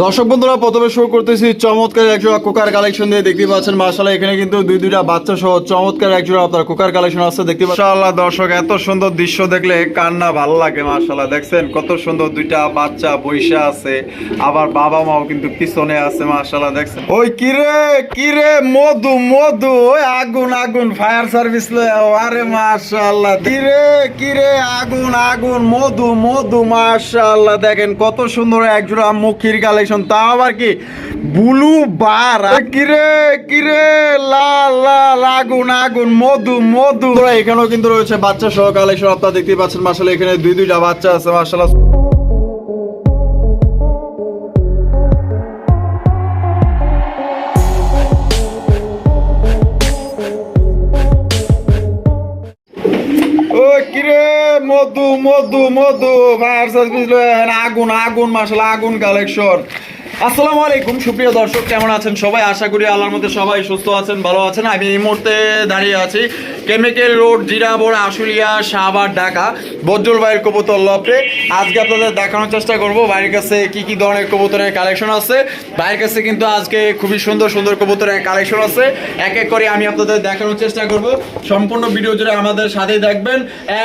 দর্শক বন্ধুরা, প্রথমে শুরু করতেছি চমৎকার একজোড়া কোকার কালেকশন দিয়ে দেখতে পাচ্ছেন মার্শাল্লাহ এখানে কিন্তু দুই দুইটা বাচ্চা সহ চমৎকার একজোড়া আপনার কোকার কালেকশন আছে দেখতে মার্শাল্লাহ দর্শক, এত সুন্দর দৃশ্য দেখলে কান্না ভালো লাগে মার্শাল্লাহ দেখছেন, কত সুন্দর দুইটা বাচ্চা বৈশা আছে, আবার বাবা মাও কিন্তু পিছনে আছে মার্শাল্লাহ দেখছেন। ওই কিরে কিরে মধু মধু, ওই আগুন আগুন ফায়ার সার্ভিস আরে মার্শাল্লাহ কিরে কিরে আগুন আগুন, মধু মধু মার্শাল্লাহ দেখেন, কত সুন্দর একজোড়া মুখির কালেকশন তাও আবার কি? বুলু বার। কিরে কিরে লাল লাল আগুন আগুন, মধু মধু। এখানেও কিন্তু রয়েছে বাচ্চা সহ কালেকশন আপনারা দেখতে পাচ্ছেন। মাসালে এখানে দুই, দুইটা বাচ্চা আছে মাসাল্লাহ মধু মধু মধু। ফায়ার সার্ভিস আগুন আগুন মাসাল আগুন কালেকশন আসসালামু আলাইকুম, সুপ্রিয় দর্শক, কেমন আছেন সবাই? আশা করি আল্লাহর মধ্যে সবাই সুস্থ আছেন, ভালো আছেন। আমি এই মুহূর্তে দাঁড়িয়ে আছি কেমিক্যাল রোড জিরাবর আশুলিয়া শাহবাগ ঢাকা, বজ্জল ভাইয়ের কবুতর লপে আজকে আপনাদের দেখানোর চেষ্টা করব, ভাইয়ের কাছে কি কি ধরনের কবুতরের কালেকশন আছে। ভাইয়ের কাছে কিন্তু আজকে খুবই সুন্দর সুন্দর কবুতরের কালেকশন আছে। এক এক করে আমি আপনাদের দেখানোর চেষ্টা করব। সম্পূর্ণ ভিডিও জুড়ে আমাদের সাথেই দেখবেন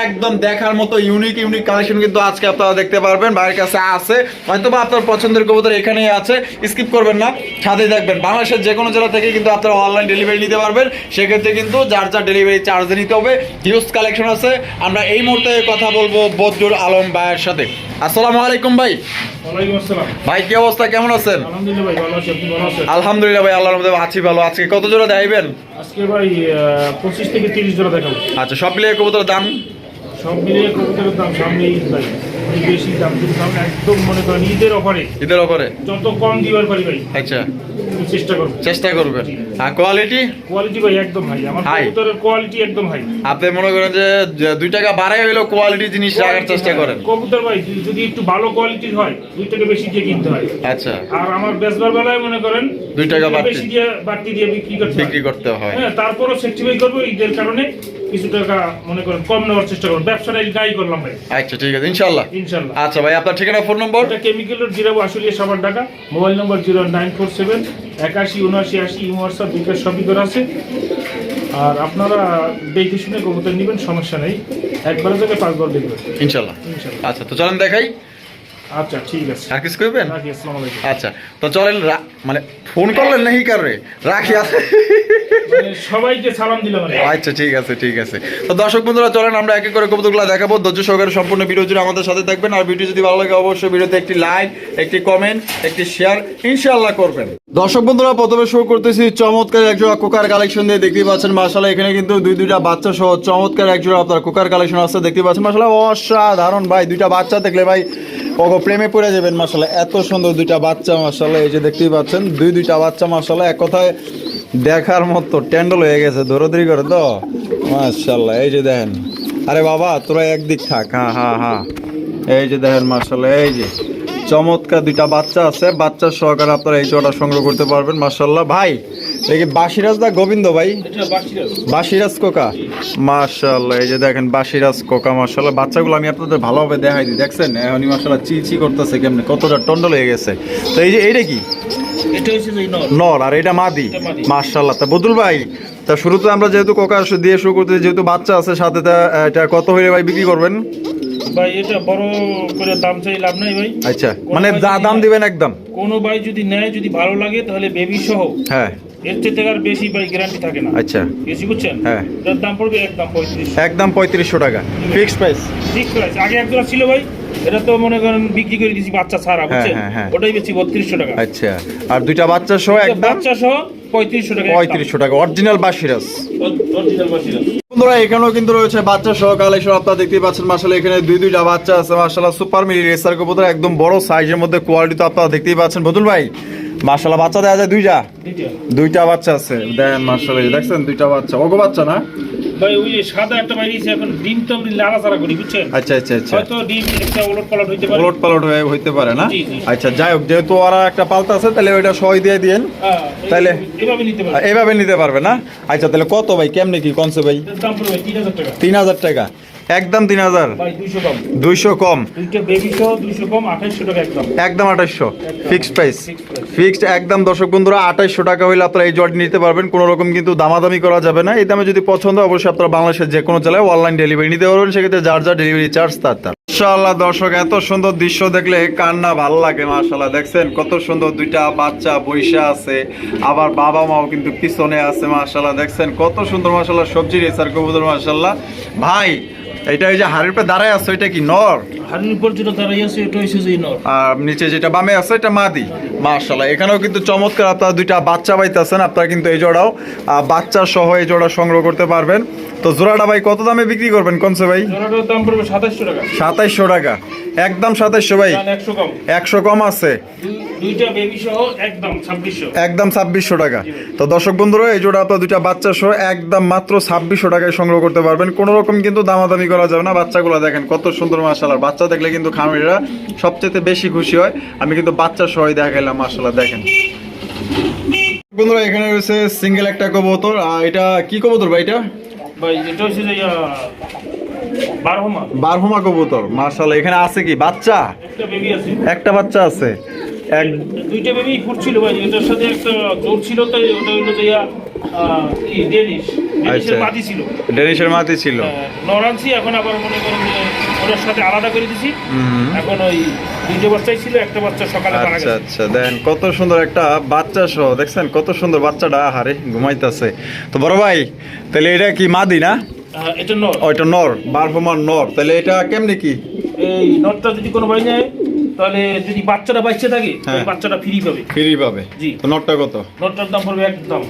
একদম দেখার মতো ইউনিক ইউনিক কালেকশন কিন্তু আজকে আপনারা দেখতে পারবেন। ভাইয়ের কাছে আছে। হয়তো বা আপনার পছন্দের কবুতর এখানেই আছে। স্কিপ করবেন না। সাথেই দেখবেন বাংলাদেশের যে কোনো জেলা থেকে কিন্তু আপনারা অনলাইন ডেলিভারি নিতে পারবেন। সেক্ষেত্রে কিন্তু যার যার ডেলিভারি চার্জ নিতে হবে হিউজ কালেকশন আছে। আমরা এই মুহূর্তে কথা বলব বদরুল আলম ভাইয়ের সাথে। আসসালামু আলাইকুম ভাই। ভাই কি অবস্থা? কেমন আছেন? আলহামদুলিল্লাহ ভাই ভালো আছি। ভালো আছেন? আলহামদুলিল্লাহ ভাই আল্লাহর মধ্যে আছি ভালো। আজকে কত জোড়া দেখাইবেন? আজকে ভাই পঁচিশ থেকে তিরিশ জোড়া দেখাবো। আচ্ছা সব মিলিয়ে কবুতর দাম? সব মিলিয়ে কবুতরের দাম সামনে ঈদ ভাই বেশি দাম কিন্তু সামনে একদম মনে করেন ঈদের অফারে। ঈদের ওপরে যত কম দিবার পারি ভাই। আচ্ছা। চেষ্টা করব। চেষ্টা করবেন। আর কোয়ালিটি কোয়ালিটি ভাই একদম হাই আমার কবুতরের কোয়ালিটি একদম হাই আপনি মনে করেন যে যে দুই টাকা বাড়াই হইলেও কোয়ালিটি জিনিস রাখার চেষ্টা করেন। কবুতর ভাই যদি- একটু ভালো কোয়ালিটির হয় দুই টাকা বেশি দিয়ে কিনতে হয়। আচ্ছা। আর আমার বেচবার বেলায় মনে করেন দুই টাকা বাড়তি। বেশি দিয়ে বাড়তি দিয়ে বিক্রি করতে হয়। বিক্রি করতে হয়। হ্যাঁ তারপরও সেক্টিফাই করব ঈদের কারণে কিছু টাকা মনে করেন কম নেওয়ার চেষ্টা করব। ব্যবসাটা এই গাই করলাম ভাই। আচ্ছা ঠিক আছে আচ্ছা ভাই আপনার ঠিকানা ফোন নম্বর? এটা কেমিক্যালের Jirabo mobile number zero nine four seven একাশি উনআশি আশি হোয়াটসঅ্যাপ বিকাশ সবই করে আছে। আর আপনারা দেখে শুনে কবুতর নেবেন সমস্যা নেই। একবারের থেকে পাঁচবার দেখবেন। ইনশাল্লাহ ইনশাল্লাহ আচ্ছা তো চলেন দেখাই। আচ্ছা ঠিক আছে। আর কিছু করবেন আচ্ছা তো চলেন মানে ফোন করলেন নাকি কারে রাখি আছে মানে সবাইকে সালাম দিলাম আচ্ছা ঠিক আছে ঠিক আছে। তো দর্শক বন্ধুরা চলেন আমরা এক এক করে কবুতরগুলো দেখাবো। ধৈর্য সহকারে সম্পূর্ণ ভিডিও জুড়ে আমাদের সাথে থাকবেন। আর ভিডিও যদি ভালো লাগে অবশ্যই ভিডিওতে একটি লাইক একটি কমেন্ট একটি শেয়ার ইনশাআল্লাহ করবেন। দর্শক বন্ধুরা, প্রথমে শুরু করতেছি চমৎকার একজোড়া কোকার কালেকশন দিয়ে দেখতেই পাচ্ছেন মাসালা এখানে কিন্তু দুই দুইটা বাচ্চা সহ চমৎকার একজোড়া আপনার কোকার কালেকশন আছে। দেখতে পাচ্ছেন মাসালা অসাধারণ ভাই, দুইটা বাচ্চা দেখলে ভাই, ওগো প্রেমে পড়ে যাবেন মাসালা এত সুন্দর দুইটা বাচ্চা মাসালা এই যে দেখতেই পাচ্ছেন, দুই দুইটা বাচ্চা মাসালা এক কথায় দেখার মতো ট্যান্ডল হয়ে গেছে দৌড়দৌড়ি করে তো মাশাল্লাহ এই যে দেখেন। আরে বাবা, তোরা একদিক থাক হ্যাঁ হ্যাঁ হ্যাঁ এই যে দেখেন মাশাল্লাহ এই যে। চমৎকার দুইটা বাচ্চা আছে। বাচ্চার সহকারে আপনারা এই জোড়া সংগ্রহ করতে পারবেন মাশাল্লাহ ভাই এই যে বাসিরাজ দা গোবিন্দ ভাই? বাসিরাজ কোকা। মাশাল্লাহ এই যে দেখেন বাসিরাজ কোকা মাশাল্লাহ বাচ্চাগুলো আমি আপনাদের ভালোভাবে দেখাই দিই। দেখছেন? এখনই মাশাল্লাহ চি চি করতেছে কেমনে? কতটা টন্ডল হয়ে গেছে। তো এই যে এইটা কি? নর। আর এটা মাদি। মার্শাল্লাহ তা বদুল ভাই তা শুরুতে আমরা যেহেতু কোকা দিয়ে শুরু করতে যেহেতু বাচ্চা আছে সাথে তা এটা কত হয়ে ভাই বিক্রি করবেন? ভাই এটা বড় করে দাম চাই লাভ নাই ভাই। আচ্ছা মানে যা দাম দিবেন একদম? কোনো ভাই যদি নেয় যদি ভালো লাগে তাহলে বেবি সহ। হ্যাঁ। এর থেকে আর বেশি ভাই গ্যারান্টি থাকে না। আচ্ছা। বেশি বুঝছেন? হ্যাঁ। এটার দাম পড়বে একদম পঁয়ত্রিশ একদম পঁয়ত্রিশশো টাকা। ফিক্সড প্রাইস ঠিক আছে আগে একজোড়া ছিল ভাই এটা তো মনে করেন বিক্রি করে দিয়েছি বাচ্চা ছাড়া বুঝছেন। ওটাই বেশি বত্রিশশো টাকা। আচ্ছা। আর দুইটা বাচ্চা সহ একদম বাচ্চা সহ পঁয়ত্রিশশো টাকা পঁয়ত্রিশশো টাকা। অরিজিনাল বাসিরাজ অরিজিনাল বাসিরা বন্ধুরা এখানেও কিন্তু রয়েছে বাচ্চা সহ কালেকশন আপনারা দেখতেই পাচ্ছেন মাসালে এখানে দুই দুইটা বাচ্চা আছে মাসাল্লাহ সুপার মিলি রেসার কবুতর একদম বড় সাইজের মধ্যে কোয়ালিটি তো আপনারা দেখতেই পাচ্ছেন। বদুল ভাই মাসাল্লাহ বাচ্চা দেওয়া যায় দুইটা? দুইটা। বাচ্চা আছে দেন মার্শাল দেখছেন দুইটা বাচ্চা ওগো বাচ্চা না? ভাই ওই সাদা একটা বাইরেছে এখন ডিম তো লাড়াচাড়া করি বুঝছেন? আচ্ছা আচ্ছা আচ্ছা। হয়তো ডিম একটা ওলট পালট হইতে পারে। উলট পালট হয়ে হইতে পারে না। আচ্ছা যাই হোক যেহেতু ওরা একটা পালতা আছে তাহলে ওইটা সই দিয়ে দিয়েন। হ্যাঁ? এভাবে নিতে পারে এইভাবে নিতে পারবে না? আচ্ছা তাহলে কত ভাই? কেমনে কি কনসে ভাই? হাজার টাকা। তিন হাজার টাকা। একদম তিন হাজার। দুইশো কম। একদম। আঠাইশশো। ফিক্সড প্রাইস ফিক্সড একদম দর্শক বন্ধুরা আঠাইশশো টাকা হইলে আপনারা এই জট নিতে পারবেন। কোনো রকম কিন্তু দামাদামি করা যাবে না। এই দামে যদি পছন্দ অবশ্যই আপনারা বাংলাদেশের যে কোনো জেলায় অনলাইন ডেলিভারি নিতে পারবেন। সেক্ষেত্রে যার যার ডেলিভারি চার্জ তার তার। মাশাআল্লাহ দর্শক এত সুন্দর দৃশ্য দেখলে কান্না ভালো লাগে মাশাআল্লাহ। দেখছেন কত সুন্দর দুইটা বাচ্চা বৈশা আছে। আবার বাবা মাও কিন্তু পিছনে আছে মাশাআল্লাহ। দেখছেন কত সুন্দর মাশাআল্লাহ। সবজি রেসার কবুতর মাশাআল্লাহ। ভাই এটা এই যে হাড়ির পর দাঁড়ায় আছে এটা কি নর? হাড়ের উপর যেটা দাঁড়াই আছে এটা হচ্ছে যে নর। আর নিচে যেটা বামে আছে এটা মাদি। মার্শাল্লাহ এখানেও কিন্তু চমৎকার আপনারা দুইটা বাচ্চা পাইতেছেন আপনারা কিন্তু এই জোড়াও বাচ্চা সহ এই জোড়া সংগ্রহ করতে পারবেন। তো জোড়াটা ভাই কত দামে বিক্রি করবেন কোনসে ভাই? জোড়াটার দাম পড়বে 2700 টাকা। সাতাইশশো টাকা। একদম সাতাইশশো ভাই। একশো কম। আছে। একদম ছাব্বিশশো। টাকা। তো দর্শক বন্ধুরা এই জোড়া আপনার দুইটা বাচ্চা সহ একদম মাত্র ছাব্বিশশো টাকায় সংগ্রহ করতে পারবেন। কোনো রকম কিন্তু দামাদামি করা যাবে না। বাচ্চাগুলো দেখেন কত সুন্দর মাসাল্লাহ বাচ্চা দেখলে কিন্তু খামিরা সবচেয়ে বেশি খুশি হয়। আমি কিন্তু বাচ্চা সহই দেখাইলাম মাসাল্লাহ দেখেন। বন্ধুরা এখানে রয়েছে সিঙ্গেল একটা কবুতর। আর এটা কি কবুতর ভাই এটা? ভাই এটা হচ্ছে বারহমা। কবুতর এখানে আছে কি? বাচ্চা? একটা বাচ্চা আছে। এক দুইটা বেবি ফুটছিল ভাই এটার সাথে একটা জোর ছিল তাই ওটা হইল যে আহ, কি ডেনিশ ডেনিশের। মাটি ছিল। ডেনিশের মাতি ছিল। নরানছি এখন আবার মনে করেন ওটার সাথে আলাদা করে দিছি। এখন ওই দুইটা বাচ্চাই ছিল একটা বাচ্চা সকালে মারা আচ্ছা গেছে। আচ্ছা। দেন কত সুন্দর একটা বাচ্চা সহ দেখছেন? কত সুন্দর বাচ্চাটা হারে ঘুমাইতেছে। তো বড় ভাই তাহলে এটা কি মাদি না? এটা নর। ওইটা নর তাহলে এটা কেমনি কি? এই নটটা যদি কোনো ভাই নেয় তাহলে যদি বাচ্চাটা বাচ্চা থাকে হ্যাঁ। বাচ্চাটা ফ্রি পাবে। ফ্রি পাবে। জি। তো নটটা কত? নটটার দাম পড়বে একদম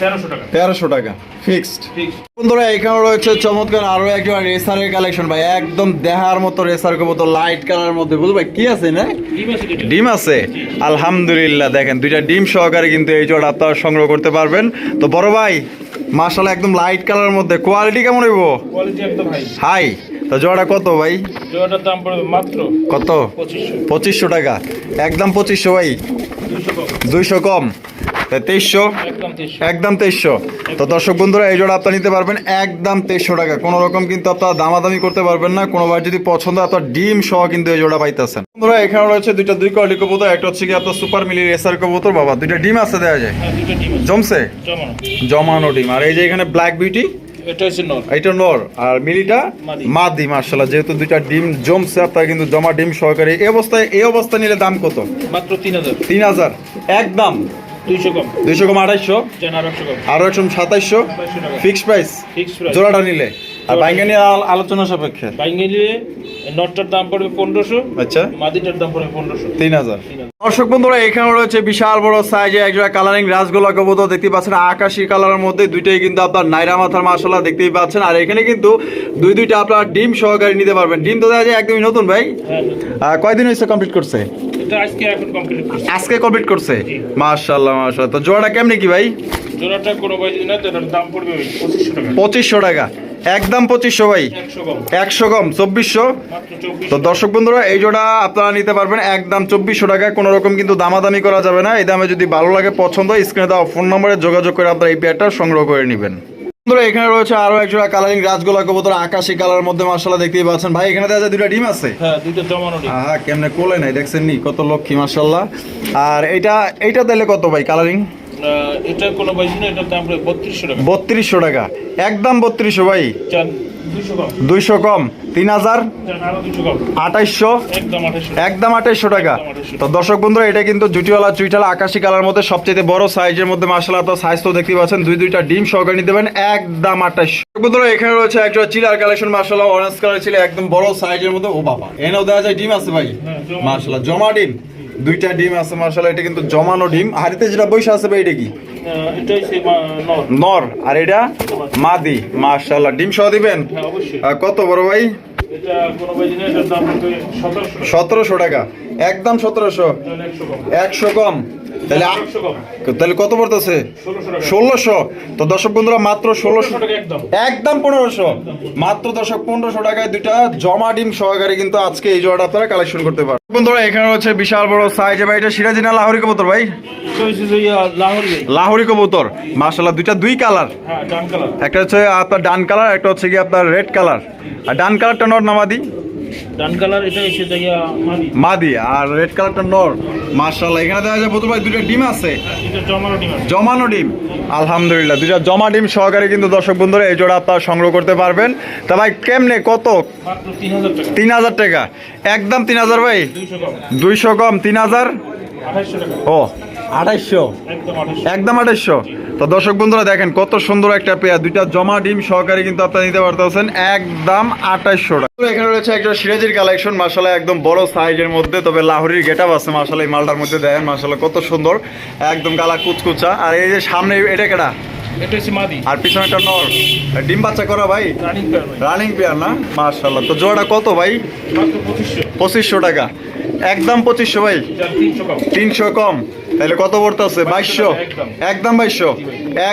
তেরোশো টাকা। তেরোশো টাকা ফিক্সড ঠিক বন্ধুরা এখানে রয়েছে চমৎকার আরও একটা রেসারের কালেকশন ভাই। একদম দেহার মতো রেসার মতো লাইট কালার মধ্যে ভাই। কি আছে না? ডিম আছে এটা? ডিম আছে? আলহামদুলিল্লাহ দেখেন দুইটা ডিম সহকারে কিন্তু এই জোড়া আপনারা সংগ্রহ করতে পারবেন। তো বড় ভাই মার্শাল একদম লাইট কালারের মধ্যে। কোয়ালিটি কেমন হইব? কোয়ালিটি একদম হাই হাই তো জোড়া কত ভাই? জোড়াটার দাম পড়বে মাত্র কত? পঁচিশশো। পঁচিশশো টাকা। একদম 2500 ভাই। দুইশো কম। দুইশো কম। তেইশশো? একদম তেইশশো। তো দর্শক বন্ধুরা এই জোড়া আপনারা নিতে পারবেন একদম তেইশশো টাকা। কোনো রকম কিন্তু আপনারা দামাদামি করতে পারবেন না। কোনোবার যদি পছন্দ আপনার ডিম সহ কিন্তু এই জোড়া পাইতেছেন। বন্ধুরা এখানে রয়েছে দুইটা দুই কোয়ালিটি কবুতর একটা হচ্ছে কি আপনার সুপার মিলি রেসার কবুতর। বাবা দুইটা ডিম আছে দেওয়া যায়? হ্যাঁ জমছে? জমানো। ডিম। আর এই যে এখানে ব্ল্যাক বিউটি এটা নর আর মিলিটা মাদি। মাদি মার্শাল্লাহ যেহেতু দুইটা ডিম জমছে আপনার কিন্তু জমা ডিম সহকারে এই অবস্থায় এই অবস্থা নিলে দাম কত? মাত্র তিন হাজার। তিন হাজার। একদম। দুইশো কম। আড়াইশো? আরও একশো সাতাইশশো? Fix price? জোড়াটা নিলে। আর বাইঙ্গা নিয়ে আল- আলোচনা সাপেক্ষে। বাইঙ্গে নিলে নটটার দাম পড়বে পনেরোশো আচ্ছা। মাদিটার দাম পড়বে পনেরোশো। তিন হাজার। দর্শক বন্ধুরা এখানে রয়েছে বিশাল বড় সাইজে একজোড়া কালারিং রাসগোলা কবুতর। দেখতে পাচ্ছেন আকাশি কালারের মধ্যে দুইটাই কিন্তু আপনার নাইরা মাথার মাসাল্লাহ দেখতেই পাচ্ছেন। আর এখানে কিন্তু দুই দুইটা আপনার ডিম সহকারে নিতে পারবেন। ডিম তো দেখা যায় একদমই নতুন ভাই? হ্যাঁ কয়দিন হয়েছে কমপ্লিট করছে? এটা আজকে এখন কমপ্লিট করছি। আজকে কমপ্লিট করছে? মাশাল্লাহ মাশাল্লাহ তো জোড়াটা কেমনি কি ভাই? জোড়াটা কোনো ভাই যদি না জোড়ার দাম পড়বে ওই পঁচিশশো টাকা। পঁচিশশো টাকা। একদম পঁচিশশো ভাই। একশো কম। চব্বিশশো। তো দর্শক বন্ধুরা এই জোড়া আপনারা নিতে পারবেন একদম চব্বিশশো টাকা। কোনো রকম কিন্তু দামাদামি করা যাবে না। এই দামে যদি ভালো লাগে পছন্দ স্ক্রিনে দেওয়া ফোন নম্বরে যোগাযোগ করে আপনারা এই পেয়ারটা সংগ্রহ করে নেবেন। বন্ধুরা এখানে রয়েছে আরও এক জোড়া কালারিং রাজগোলা কবুতর আকাশি কালার মধ্যে মার্শাল্লাহ দেখতেই পাচ্ছেন। ভাই এখানে দেখা যায় দুটো ডিম আছে? হ্যাঁ দুটো জমানো ডিম। হ্যাঁ কেমনে কোলে নাই দেখছেন নি? কত লক্ষ্মী মার্শাল্লাহ আর এটা এটা দিলে কত ভাই কালারিং এটা কোনো ভাই না এটার দাম বত্রিশশো টাকা। বত্রিশশো টাকা। একদম বত্রিশশো ভাই। দুইশো কম। তিন হাজার। আঠাইশশো। একদম আঠাইশশো টাকা। তো দর্শক বন্ধুরা এটা কিন্তু জুটিওয়ালা চুইটালা আকাশি কালার মধ্যে সবচেয়ে বড় সাইজের মধ্যে মার্শাল আপনার সাইজ তো দেখতে পাচ্ছেন। দুই দুইটা ডিম সহকারে নিতে পারেন। একদম আঠাইশশো। বন্ধুরা এখানে রয়েছে একটা চিলার কালেকশন মার্শাল অরেঞ্জ কালার ছিল একদম বড় সাইজের মধ্যে। ও বাবা এনেও দেখা যায় ডিম আছে ভাই। হ্যাঁ, জমা ডিম। দুইটা ডিম আছে মার্শাল এটা কিন্তু জমানো ডিম। হাড়িতে যেটা বৈশা আছে ভাই এটা কি? নর। আর এটা মাদি মার্শাল্লাহ ডিম সহ দিবেন? হ্যাঁ কত বড় ভাই? সতেরোশো। টাকা। একদম সতেরোশো। একশো কম। তাহলে তাহলে কত পড়তেছে? ষোলোশো তো দর্শক বন্ধুরা মাত্র ষোলোশো একদম। পনেরোশো। মাত্র দর্শক পনেরোশো টাকায় দুইটা জমা ডিম সহকারে কিন্তু আজকে এই জোড়াটা আপনারা কালেকশন করতে পারেন বন্ধুরা এখানে হচ্ছে বিশাল বড় সাইজ ভাই এটা সিরাজি না লাহোরি কবুতর ভাই? লাহোরি কবুতর। মাশাল্লাহ দুইটা দুই কালার হ্যাঁ একটা হচ্ছে আপনার ডান কালার একটা হচ্ছে কি আপনার রেড কালার আর ডান কালারটা নর নামাদি। ডান কালার এটা হচ্ছে যাইয়া মাদি। মাদি আর রেড কালারটা নর। মাশাল্লাহ এখানে দেখা যায় বন্ধু ভাই ডিম আছে। জমানো ডিম আছে। জমানো ডিম। আলহামদুলিল্লাহ জমা ডিম সহকারে কিন্তু দর্শক বন্ধুরা এই জোড়া আপনারা সংগ্রহ করতে পারবেন। তা ভাই কেমনে কত? তিন হাজার টাকা। একদম তিন হাজার ভাই? দুইশো কম। তিন হাজার? ও আঠাইশশো একদম আঠাইশশো তো দর্শক বন্ধুরা দেখেন কত সুন্দর একটা পেয়ার। দুইটা জমা ডিম সহকারে কিন্তু আপনারা নিতে পারতেছেন। একদম আঠাইশশো টাকা। এখানে রয়েছে একটা সিরাজির কালেকশন মাসালা একদম বড় সাইজের মধ্যে তবে লাহোরির গেট আপ আছে মাসালা এই মালটার মধ্যে দেখেন মাসালা কত সুন্দর। একদম গালা কুচকুচা। আর এই যে সামনে এটা কেটা এটা হচ্ছে মাদি। আর পিছনে একটা নর। ডিম বাচ্চা করা ভাই? রানিং পেয়ার রানিং পেয়ার না? মাশাল্লাহ তো জোড়া কত ভাই? পঁচিশশো। টাকা। একদম পঁচিশশো ভাই? তিনশো কম। তাহলে কত পড়তেছে বাইশশো একদম। একদম বাইশশো?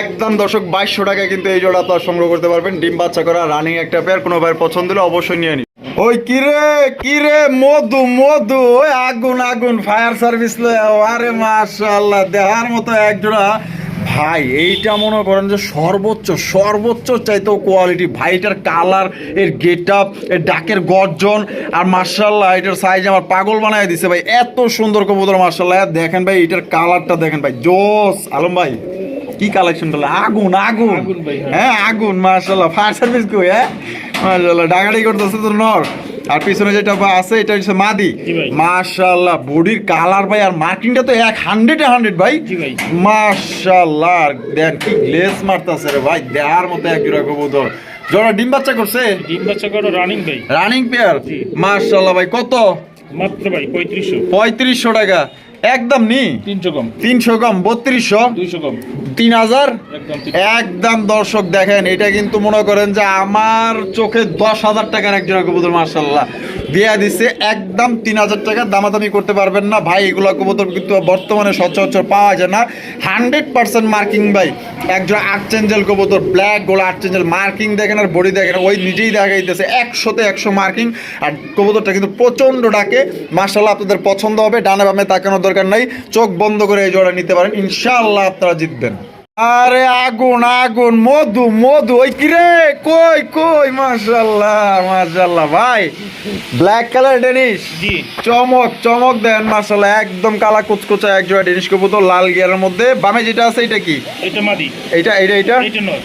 একদম দর্শক বাইশশো টাকায় কিন্তু এই জোড়া আপনারা সংগ্রহ করতে পারবেন। ডিম বাচ্চা করা রানিং একটা পেয়ার কোনো ভাইয়ের পছন্দ হলে অবশ্যই নিয়ে নিন। ওই কিরে? কিরে? মধু মধু। ওই আগুন আগুন ফায়ার সার্ভিস। আরে মাশাআল্লাহ। দেহার মতো এক জোড়া। ভাই এইটা মনে করেন যে সর্বোচ্চ সর্বোচ্চ চাইতেও কোয়ালিটি ভাইটার কালারের গেট আপ এর ডাকের গর্জন আর মার্শাল্লাহ এটার সাইজ আমার পাগল বানায় দিছে ভাই। এত সুন্দর কবুতর মার্শাল্লাহ দেখেন ভাই এটার কালারটা দেখেন ভাই। জোস আলম ভাই কি কালেকশন করলে? আগুন আগুন। আগুন হ্যাঁ। হ্যাঁ আগুন মার্শাল্লাহ ফায়ার সার্ভিস কই হ্যাঁ? মার্শাল্লাহ ডাকাডাকি করতেছে তো নর। আর পিছনে যেটা আছে এটা হচ্ছে মাদি। মাশাআল্লাহ বডির কালার ভাই আর মার্কিংটা তো এক হান্ড্রেড হান্ড্রেড ভাই। মাশাআল্লাহ দেখ কি গ্লেস মারতাছে রে ভাই দেহার মতো এক রকম কবুতর। জোড়া ডিম বাচ্চা করছে? ডিম বাচ্চা করো রানিং ভাই। Running pair. মাশাআল্লাহ ভাই কত? মাত্র ভাই পঁয়ত্রিশশো। পঁয়ত্রিশশো টাকা। একদম নি? তিনশো কম। তিনশো কম বত্রিশশো? দুইশো কম। তিন হাজার? একদম একদম দর্শক দেখেন এটা কিন্তু মনে করেন যে আমার চোখে দশ হাজার টাকার এক জোড়া কবুতর মার্শাল্লাহ দিয়া দিচ্ছে একদম তিন হাজার টাকা দামাদামি করতে পারবেন না। ভাই এগুলো কবুতর কিন্তু বর্তমানে সচরাচর পাওয়া যায় না। হান্ড্রেড পার্সেন্ট মার্কিং ভাই। এক জোড়া আর্চেঞ্জেল কবুতর ব্ল্যাক গোলা আর্চেঞ্জেল। মার্কিং দেখেন আর বডি দেখেন ওই নিজেই দেখাইতেছে একশোতে একশো মার্কিং। আর কবুতরটা কিন্তু প্রচণ্ড ডাকে। মার্শাল্লাহ আপনাদের পছন্দ হবে। ডানে বামে তাকানোর দরকার নাই। চোখ বন্ধ করে এই জোড়া নিতে পারেন। ইনশাল্লাহ আপনারা জিতবেন। আরে আগুন আগুন মধু মধু ওই কিরে কই কই? মাশাল্লাহ মাশাল্লাহ ভাই। ব্ল্যাক কালার ডেনিস? জি। চমক চমক দেন মাশাল্লাহ একদম কালা কুচকুচা এক জোড়া ডেনিস কবুতর লাল গিয়ারের মধ্যে। বামে যেটা আছে এটা কি? এটা মাদি। এইটা এইটা এইটা?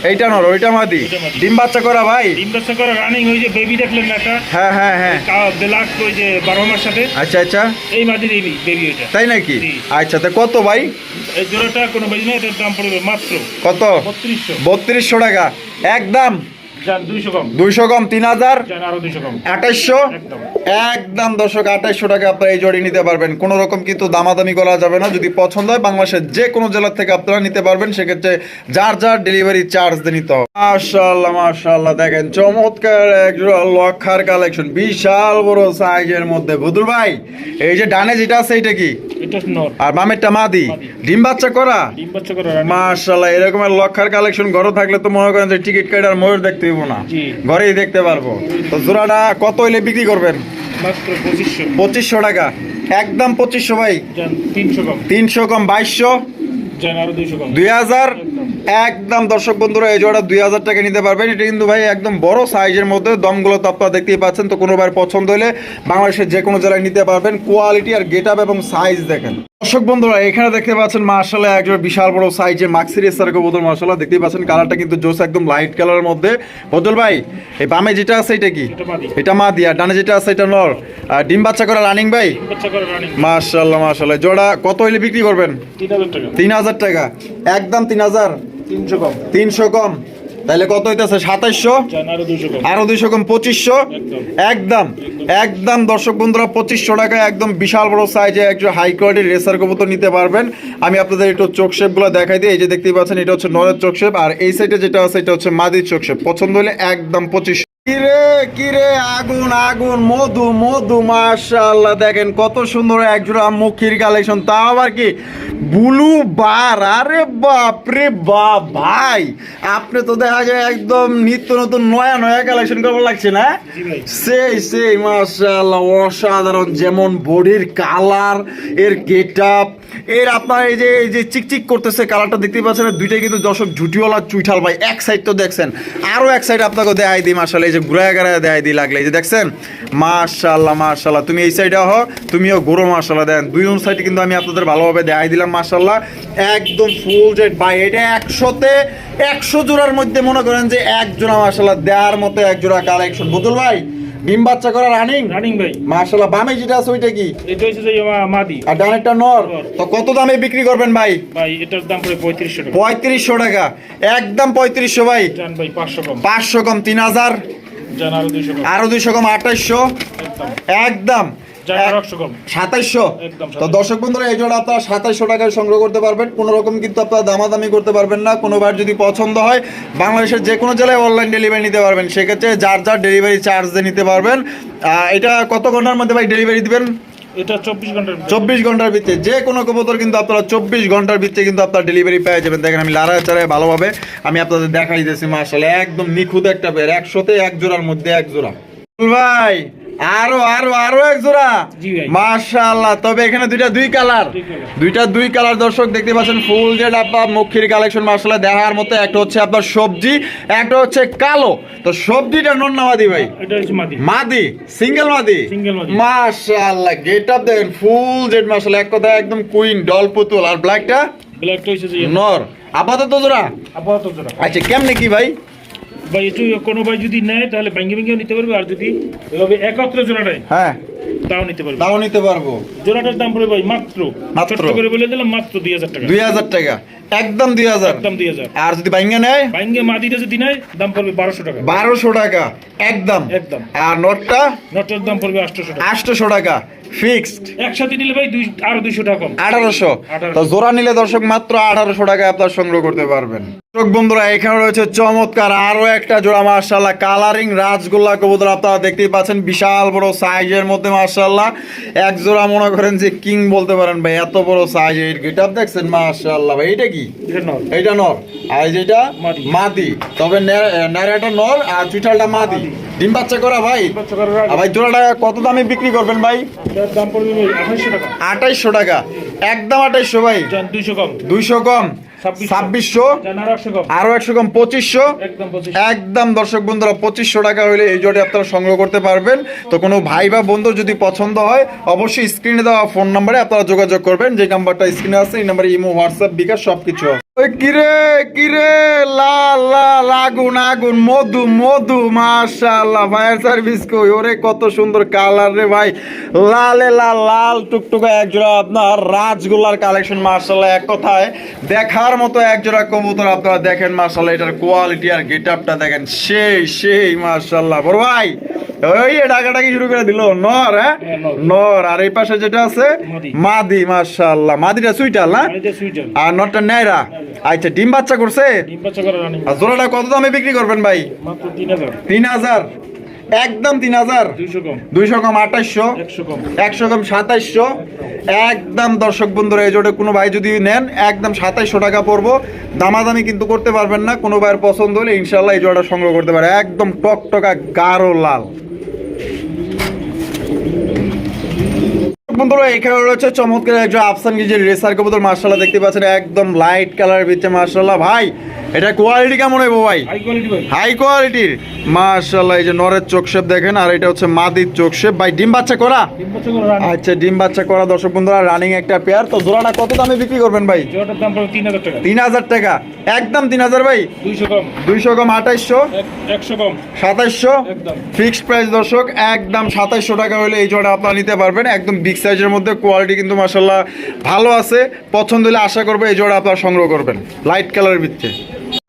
এইটা নর। ওইটা মাদি। ডিম বাচ্চা করা ভাই? ডিম বাচ্চা করা রানিং ওই যে বেবি দেখলেন না একটা? হ্যাঁ হ্যাঁ হ্যাঁ। ব্ল্যাক ওই যে বারো মাস সাথে? আচ্ছা আচ্ছা। এই মাদির এই বেবি ওইটা। তাই নাকি? আচ্ছা তা কত ভাই? এই জোড়াটা কোনো বেবি না এটার দাম পড়বে মাত্র কত? বত্রিশশো। টাকা। একদম। দুইশো কম তিন হাজার। কম একদম। দর্শক আঠাইশশো টাকা আপনারা এই জড়ি নিতে পারবেন। কোনো রকম কিন্তু দামাদামি করা যাবে না। যদি পছন্দ হয় বাংলাদেশের যে কোনো থেকে আপনারা নিতে পারবেন। সেক্ষেত্রে যার যার ডেলিভারি চার্জ দিয়ে নিতে হবে। মাশাল্লাহ মাশাল্লাহ দেখেন চমৎকার লক্ষার কালেকশন বিশাল বড় সাইজের মধ্যে। বুদুর ভাই এই যে ডানে যেটা আছে এটা কি? আর বামেরটা মাদি। ডিম বাচ্চা করা? মাশাল্লাহ এরকমের লক্ষার কালেকশন ঘরে থাকলে তো মনে করেন যে টিকিট কাটার ময়ূর দেখতে হইব না। ঘরেই দেখতে পারব। তো জোড়াটা কত হইলে বিক্রি করবেন? পঁচিশশো। টাকা। একদম পঁচিশশো ভাই। তিনশো কম। বাইশশো। দুই হাজার। একদম দর্শক বন্ধুরা এই জোড়া দুই হাজার টাকা নিতে পারবেন। এটা কিন্তু ভাই একদম বড় সাইজের মধ্যে দমগুলো তো আপনারা দেখতেই পাচ্ছেন। তো কোনো ভাইয়ের পছন্দ হলে বাংলাদেশের যে কোনো জেলায় নিতে পারবেন। কোয়ালিটি আর গেট এবং সাইজ দেখেন। দর্শক বন্ধুরা এখানে দেখতে পাচ্ছেন মার্শাল একজন বিশাল বড় সাইজের মাক্সিরিয়াস সার কবুতর মার্শাল্লাহ দেখতেই পাচ্ছেন। কালারটা কিন্তু জোস একদম লাইট কালারের মধ্যে। বদল ভাই এই বামে যেটা আছে এটা কি? এটা মা দিয়া ডানে যেটা আছে এটা নর। আর ডিম বাচ্চা করা রানিং ভাই? মার্শাল্লাহ মার্শাল্লাহ জোড়া কত হইলে বিক্রি করবেন? তিন হাজার টাকা। তিন হাজার টাকা। একদম তিন হাজার। তিনশো কম। তিনশো কম। তাহলে কত হইতেছে? সাতাইশশো? আরও দুইশো কম। পঁচিশশো? একদম। একদম। দর্শক বন্ধুরা পঁচিশশো টাকা একদম বিশাল বড় সাইজে একজন হাই কোয়ালিটির রেসার কবুতর নিতে পারবেন। আমি আপনাদের একটু চোখ শেপগুলো দেখাই দিই। এই যে দেখতে পাচ্ছেন এটা হচ্ছে নরের চোখ শেপ আর এই সাইডে যেটা আছে এটা হচ্ছে মাদির চোখ শেপ পছন্দ হলে একদম পঁচিশ কিরে কিরে আগুন আগুন মধু মধু মাশাআল্লাহ দেখেন কত সুন্দর একজোড়া মুখির কালেকশন তা আবার কি? ব্লু বার আরে বাপ রে বাপ ভাই। আপনি তো দেখা যায় একদম নিত্য নতুন নয়া নয়া কালেকশন করবার লাগছে না সেই সেই মাশাআল্লাহ অসাধারণ যেমন বডির কালারের গেট আপ এর আপনার এই যে এই যে চিকচিক করতেছে কালারটা দেখতে পাচ্ছেন দুইটাই কিন্তু দর্শক ঝুটিওয়ালা চুইঠাল ভাই। এক সাইড তো দেখছেন আরও এক সাইড আপনাকে দেখাই দিই মাশাল্লাহ যে ঘুরায় গাড়ায় দেখাই দিই লাগলে। এই যে দেখছেন? মাশাল্লাহ মাশাল্লাহ তুমি এই সাইডে হো তুমিও ঘুরো মাশাল্লাহ দেন দুই সাইডে কিন্তু আমি আপনাদের ভালোভাবে দেখাই দিলাম মাশাল্লাহ একদম ফুল জেড ভাই এটা একশোতে একশো জোড়ার মধ্যে মনে করেন যে এক জোড়া মাশাল্লাহ দেওয়ার মতো এক জোড়া কালেকশন বুতুল ভাই ডিম বাচ্চা করা রানিং রানিং ভাই। মাশাল্লাহ বামে যেটা আছে ওইটা কি? এটা হচ্ছে যে মাদি। আর ডানেরটা নর। তো কত দামে বিক্রি করবেন ভাই? ভাই এটার দাম পড়ে পঁয়ত্রিশশো টাকা। পঁয়ত্রিশশো টাকা। একদম পঁয়ত্রিশশো ভাই। জান ভাই পাঁচশো কম। পাঁচশো কম তিন হাজার। জান আরও দুইশো কম। আঠাইশশো? একদম। সাতাইশশো? তো দর্শক বন্ধুরা এই জন্য আপনারা সাতাইশশো টাকায় সংগ্রহ করতে পারবেন। কোনো রকম কিন্তু আপনারা দামাদামি করতে পারবেন না। কোনোবার যদি পছন্দ হয় বাংলাদেশের যে কোনো জেলায় অনলাইন ডেলিভারি নিতে পারবেন। সেক্ষেত্রে যার যার ডেলিভারি চার্জ দিয়ে নিতে পারবেন। এটা কত ঘণ্টার মধ্যে ভাই ডেলিভারি দিবেন? এটা চব্বিশ ঘণ্টার চব্বিশ ঘণ্টার ভিতরে। কিন্তু আপনারা চব্বিশ ঘণ্টার ভিতরে কিন্তু আপনার ডেলিভারি পেয়ে যাবেন। দেখেন, আমি ভালোভাবে আমি আপনাদের দেখাই একদম নিখুঁত একটা বের একশোতে এক জোড়ার মধ্যে এক জোড়া। ভাই আরও আরও আরও এক জোড়া। মাশাআল্লাহ তবে এখানে দুইটা দুই কালার। দুইটা দুই কালার দর্শক দেখতে পাচ্ছেন ফুল জেড আপনার মুখির কালেকশন মার্শাল্লাহ দেখার মতো। একটা হচ্ছে আপনার সবজি একটা হচ্ছে কালো। তো সবজিটা নন নামাদি ভাই? মাদি। মাদি সিঙ্গেল মাদি? মাশাআল্লাহ গেট আপ দেখেন ফুল জেড মাশাআল্লাহ এক কথা একদম কুইন ডল পুতুল। আর ব্ল্যাকটা ব্ল্যাকটা হচ্ছে নর। আপাতত জোড়া? আপাতত জোড়া। আচ্ছা কেমনে কি ভাই? ভাই একটু কোনো ভাই যদি নেয় তাহলে ভেঙে ভেঙেও নিতে পারবে। আর যদি এভাবে একত্রে জোড়া নেয় হ্যাঁ। তাও নিতে পারবে। তাও নিতে পারব। জোড়াটার দাম পড়বে ভাই মাত্র। মাত্র। করে বলে দিলাম মাত্র দুই হাজার টাকা। দুই হাজার টাকা। একদম দুই হাজার। একদম দুই হাজার। আর যদি বাইঙ্গা নেয়? ভাঙ্গে মাদিটা যদি নেয় দাম পড়বে বারোশো টাকা। বারোশো টাকা। একদম। একদম। আর নোটটা? নটের দাম পড়বে আটশোশো টাকা। আটশোশো টাকা। ফিক্সড। একসাথে নিলে ভাই দুই আরও দুইশো টাকা আঠারোশো। তো জোড়া নিলে দর্শক মাত্র আঠারোশো টাকায় আপনার সংগ্রহ করতে পারবেন। দর্শক বন্ধুরা এখানে রয়েছে চমৎকার আরও একটা জোড়া মার্শাল্লাহ কালারিং রাজগোল্লা কবুতর আপনারা দেখতেই পাচ্ছেন বিশাল বড় সাইজের মধ্যে মার্শাল্লাহ এক জোড়া মনে করেন যে কিং বলতে পারেন ভাই এত বড় সাইজ এর গেটআপ দেখছেন মার্শাল্লাহ ভাই এটা কি? এটা নর। আর যেটা মাদি। তবে ন্যাড়াটা নর আর চুইঠালটা মাদি ডিম বাচ্চা করা ভাই? ভাই জোড়াটা কত দামে বিক্রি করবেন ভাই? দাম পড়বে ভাই আঠাশশো টাকা। আঠাইশশো টাকা। একদম আঠাইশশো ভাই। দুইশো কম। দুইশো কম। ছাব্বিশশো। আরও একশো কম। পঁচিশশো। একদম দর্শক বন্ধুরা পঁচিশশো টাকা হলে এই জোটে আপনারা সংগ্রহ করতে পারবেন। তো কোনো ভাই বা বন্ধুর যদি পছন্দ হয় অবশ্যই স্ক্রিনে দেওয়া ফোন নাম্বারে আপনারা যোগাযোগ করবেন। যে নাম্বারটা স্ক্রিনে আছে এই নাম্বারে ইমো হোয়াটসঅ্যাপ বিকাশ সব কিছু আছে। কিরে কিরে? লাল লাল আগুন আগুন মধু মধু মাশাআল্লাহ ফায়ার সার্ভিস কই? ওরে কত সুন্দর কালার রে ভাই। লালে লাল লাল টুকটুকা এক জোড়া আপনার রাজগোল্লার কালেকশন মাশাআল্লাহ এক কথায়। দেখার মতো একজোড়া কবুতর আপনারা দেখেন মাশাআল্লাহ এটার কোয়ালিটি আর গেটআপটা দেখেন সেই সেই মাশাআল্লাহ। বড় ভাই ওই ডাকাটাকি শুরু করে দিল। নর হ্যাঁ? হ্যাঁ, নর। আর এই পাশে যেটা আছে? মাদি। মাশাআল্লাহ। মাদিটা সুইটাল না? আর নটটা নেয়রা আচ্ছা ডিম বাচ্চা করছে? ডিম বাচ্চা করা রানিং আর জোড়াটা কত দামে বিক্রি করবেন ভাই? মাত্র তিন হাজার। একদম তিন হাজার। দুইশো কম। আঠাইশশো। একশো কম। সাতাইশশো। একদম দর্শক বন্ধুরা এই জোটে কোনো ভাই যদি নেন একদম সাতাইশশো টাকা পড়ব। দামাদামি কিন্তু করতে পারবেন না কোনো ভাইয়ের পছন্দ হলে ইনশাল্লাহ এই জোড়াটা সংগ্রহ করতে পারে। একদম টকটকা গাঢ় লাল। বন্ধুরা এখানে রয়েছে চমৎকার একজন আফসান গিজের রেসার কবুতর মার্শাল্লাহ দেখতে পাচ্ছেন একদম লাইট কালারের ভিতরে মার্শাল্লাহ ভাই এটা কোয়ালিটি কেমন হইব ভাই? হাই কোয়ালিটির মার্শাল্লাহ এই যে নরের চোখ শেপ দেখেন আর এটা হচ্ছে মাদির চোখ শেপ ভাই ডিম বাচ্চা করা? আচ্ছা ডিম বাচ্চা করা দর্শক বন্ধুরা রানিং একটা পেয়ার তো জোড়াটা কত দামে বিক্রি করবেন ভাই? তিন হাজার টাকা। একদম তিন হাজার ভাই? দুইশো কম। আঠাইশশো? এক- একশো কম। সাতাইশশো? ফিক্সড প্রাইস দর্শক একদম সাতাইশশো টাকা হলে এই জোড়া আপনারা নিতে পারবেন। একদম বিগ সাইজের মধ্যে কোয়ালিটি কিন্তু মাসাল্লাহ ভালো আছে। পছন্দ হলে আশা করব এই জোড়া আপনারা সংগ্রহ করবেন। লাইট কালারের ভিত্তিতে।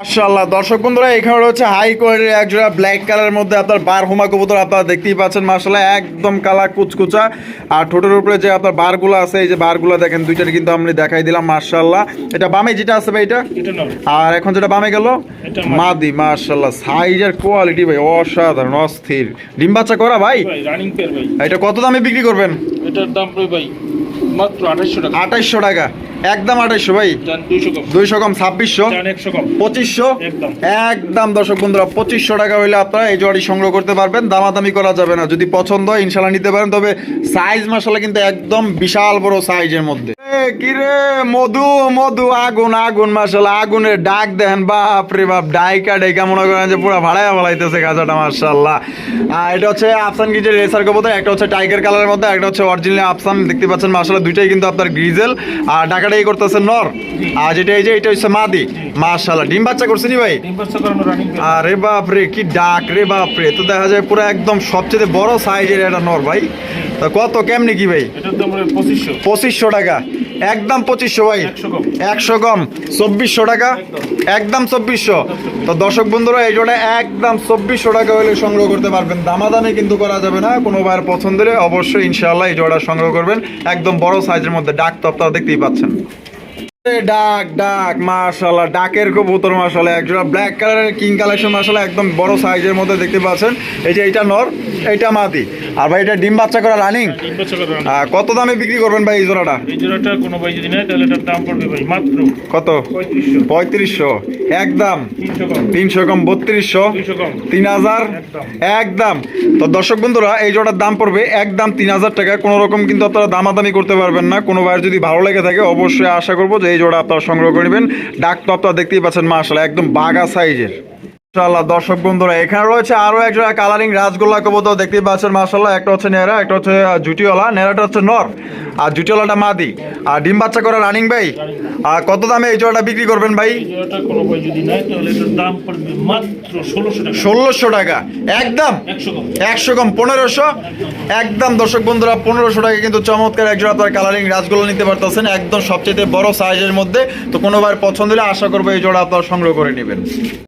মাশাআল্লাহ দর্শক বন্ধুরা এখানে রয়েছে হাই কোয়ালিটির এক জোড়া ব্ল্যাক কালারের মধ্যে আপনার বার হোমা কবুতর আপনারা দেখতেই পাচ্ছেন। মাশাআল্লাহ একদম কালা কুচকুচা। আর ঠোঁটের উপরে যে আপনার বারগুলো আছে এই যে বারগুলো দেখেন দুইটার কিন্তু আমি দেখাই দিলাম মাশাআল্লাহ। এটা বামে যেটা আছে ভাই এটা? আর এখন যেটা বামে গেল? মাদি। মাশাআল্লাহ। সাইজের কোয়ালিটি ভাই অসাধারণ অস্থির। ডিম বাচ্চা করা ভাই। এটা কত দামে বিক্রি করবেন? এটার দাম পড়বে ভাই মাত্র আঠাশশো টাকা। আঠাইশশো টাকা। একদম আঠাইশশো ভাই। দুইশো কম। ছাব্বিশশো। পঁচিশশো। একদম। দর্শক বন্ধুরা পঁচিশশো টাকা হইলে আপনারা এই জোয়ারি সংগ্রহ করতে পারবেন। দামাদামি করা যাবে না। যদি পছন্দ হয় ইনশাল্লাহ নিতে পারেন। তবে সাইজ মাসালা কিন্তু একদম বিশাল বড় সাইজের মধ্যে। কিরে মধু মধু আগুন আগুন মাসাল্লাহ আগুনের ডাক বাপ রে বাপ ডাইকা ডাইকা। মনে করেন যে পুরো ভাড়ায় ভাড়াইতেছে গাছাটা মার্শাল্লাহ এটা হচ্ছে আফসান রেসার কবুতর একটা হচ্ছে টাইগার কালারের মধ্যে একটা হচ্ছে অরিজিনাল আফসান দেখতে পাচ্ছেন মার্শাল্লাহ দুইটাই কিন্তু আপনার গ্রিজেল আর ডাকাটাই করতেছে নর। আর যেটা এই যে এটা হচ্ছে মাদি। মার্শাল্লাহ ডিম বাচ্চা করছে নি ভাই? আরে বাপ রে কি ডাক রে বাপ রে তো দেখা যায় পুরো একদম সবচেয়ে বড় সাইজের এটা নর ভাই। তো কত কেমনি কি ভাই? পঁচিশশো টাকা। একদম পঁচিশশো ভাই। একশো কম চব্বিশশো টাকা। একদম চব্বিশশো। তো দর্শক বন্ধুরা এই জোড়া একদম চব্বিশশো টাকা হলে সংগ্রহ করতে পারবেন। দামাদামি কিন্তু করা যাবে না কোনো ভাইয়ের পছন্দের অবশ্যই ইনশাআল্লাহ এই জোড়া সংগ্রহ করবেন। একদম বড় সাইজের মধ্যে ডাক তো আপনারা দেখতেই পাচ্ছেন। ডাক ডাক মাশাআল্লাহ ডাকের কবুতর মাশাআল্লাহ একজোড়া ব্ল্যাক কালারের কিং কালেকশন মাশাআল্লাহ একদম বড় সাইজের মধ্যে দেখতে পাচ্ছেন। এই যে এটা নর এইটা মাদি। আর ভাই এটা ডিম বাচ্চা করা রানিং ডিম কত দামে বিক্রি করবেন ভাই এই জোড়াটা? এই জোড়াটা কোনো ভাই যদি নেয় তাহলে এটার দাম পড়বে ভাই মাত্র কত? পঁয়ত্রিশশো। একদম? তিনশো কম। বত্রিশশো? তিন হাজার? একদম। একদম। তো দর্শক বন্ধুরা এই জোড়ার দাম পড়বে একদম তিন হাজার টাকা। কোনো রকম কিন্তু আপনারা দামাদামি করতে পারবেন না। কোনো ভাইয়ের যদি ভালো লেগে থাকে অবশ্যই আশা করব যে এই জোড়া আপনারা সংগ্রহ করে নেবেন। ডাক তো আপনারা দেখতেই পাচ্ছেন মার্শাল একদম বাঘা সাইজের মাশাআল্লাহ দর্শক বন্ধুরা এখানে রয়েছে আরও এক জোড়া কালারিং রাজগোল্লা কবুতর দেখতেই পাচ্ছেন মাশাআল্লাহ একটা হচ্ছে নেড়া একটা হচ্ছে জুটিওয়ালা নেড়াটা হচ্ছে নর আর জুটিওয়ালাটা মাদি। আর ডিম বাচ্চা করে রানিং ভাই আর কত দামে এই জোড়াটা বিক্রি করবেন ভাই? ষোলোশো টাকা। একদম? একশো কম। পনেরোশো? একদম দর্শক বন্ধুরা পনেরোশো টাকা কিন্তু চমৎকার একজন আপনার কালারিং রাজগুলো নিতে পারতেছেন একদম সবচেয়ে বড় সাইজের মধ্যে। তো কোনো বার পছন্দ হলে আশা করব এই জোড়া আপনারা সংগ্রহ করে নেবেন।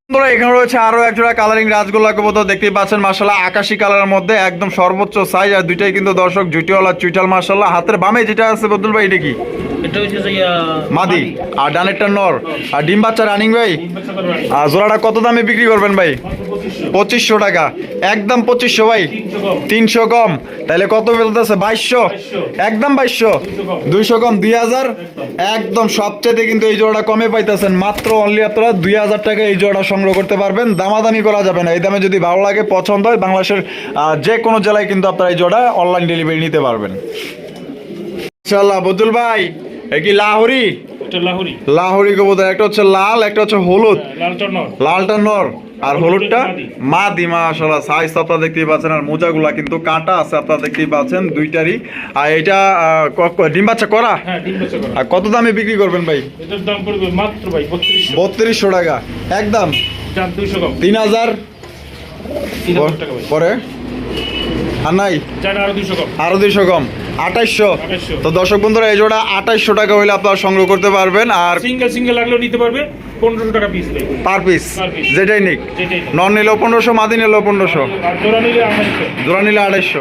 বন্ধুরা এখানে রয়েছে আরও এক জোড়া কালারিং রাজগোল্লা কবুতর দেখতেই পাচ্ছেন। মাসাল্লাহ আকাশি কালারের মধ্যে একদম সর্বোচ্চ সাইজ আর দুইটাই কিন্তু দর্শক জুটিওয়ালা চুইটাল মাসাল্লাহ হাতের বামে যেটা আছে বদুল ভাই এটা কি? মাদি। আর ডানেরটা নর। আর ডিম বাচ্চা রানিং ভাই। আর জোড়াটা কত দামে বিক্রি করবেন ভাই? পঁচিশশো টাকা। একদম পঁচিশশো ভাই। তিনশো কম। তাহলে কত বলতেছে? বাইশশো। একদম বাইশশো। দুইশো কম দুই হাজার। একদম সবচেয়ে কিন্তু এই জোড়াটা কমে পাইতেছেন। মাত্র অনলি আপনারা দুই হাজার টাকা এই জোড়াটা সংগ্রহ করতে পারবেন। দামাদামি করা যাবে না। এই দামে যদি ভালো লাগে পছন্দ হয় বাংলাদেশের যে কোনো জেলায় কিন্তু আপনারা এই জোড়া অনলাইন ডেলিভারি নিতে পারবেন। ইনশাল্লাহ বদুল ভাই এ কি লাহোরি? লাহুরি। লাহোরি কবুতর একটা হচ্ছে লাল একটা হচ্ছে হলুদ। লাল চন্নর লালটা নর আর হলুদটা? মা দিমা আসলে সাইজ তো আপনারা দেখতেই পাচ্ছেন আর মোজাগুলা কিন্তু কাঁটা আছে আপনারা দেখতেই পাচ্ছেন দুইটারই। আর এটা ডিম বাচ্চা করা? হ্যাঁ ডিম বাচ্চা করা। আর কত দামে বিক্রি করবেন ভাই? এটার দাম পড়বে মাত্র ভাই বত্রিশশো। টাকা। একদম তিন হাজার? পরে? আর নাই? আরও দুইশো কম। আঠাইশশো। তো দর্শক বন্ধুরা এই জোড়া আঠাইশশো টাকা হইলে আপনারা সংগ্রহ করতে পারবেন আর সিঙ্গেল সিঙ্গেল লাগলেও নিতে পারবে পনেরোশো টাকা পিস পার পিস যেটাই নিক। নন নিলেও পনেরোশো মাদি নিলেও পনেরোশো। জোড়া নিলে আড়াইশো